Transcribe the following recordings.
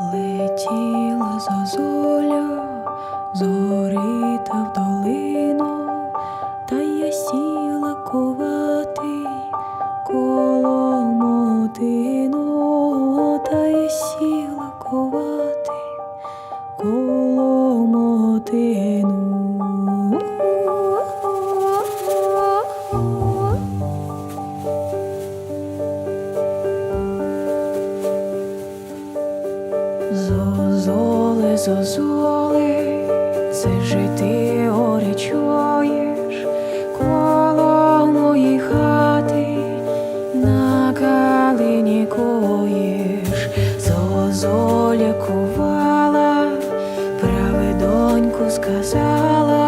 летіла зозуля. Зозоле, зозоли, це жити ти горе чуєш коло моїй хати на калині коїш, зозоля кувала, праве доньку сказала,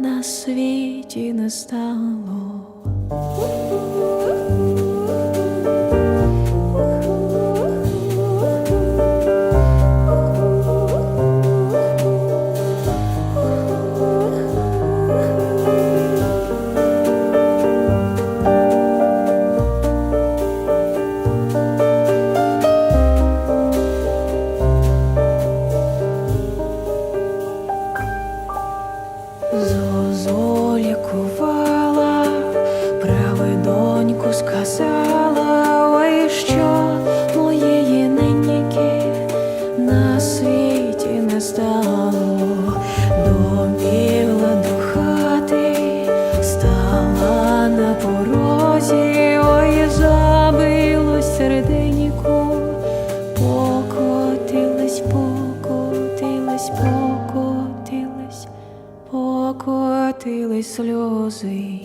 на світі не стало. Зозоля кувала, праве доньку сказала, ой, що моєї неньки на світі не стало, добігла до хати, стала на порозі, ой, забилось серденько, покотилась, покотилась, покотилась котились сльози.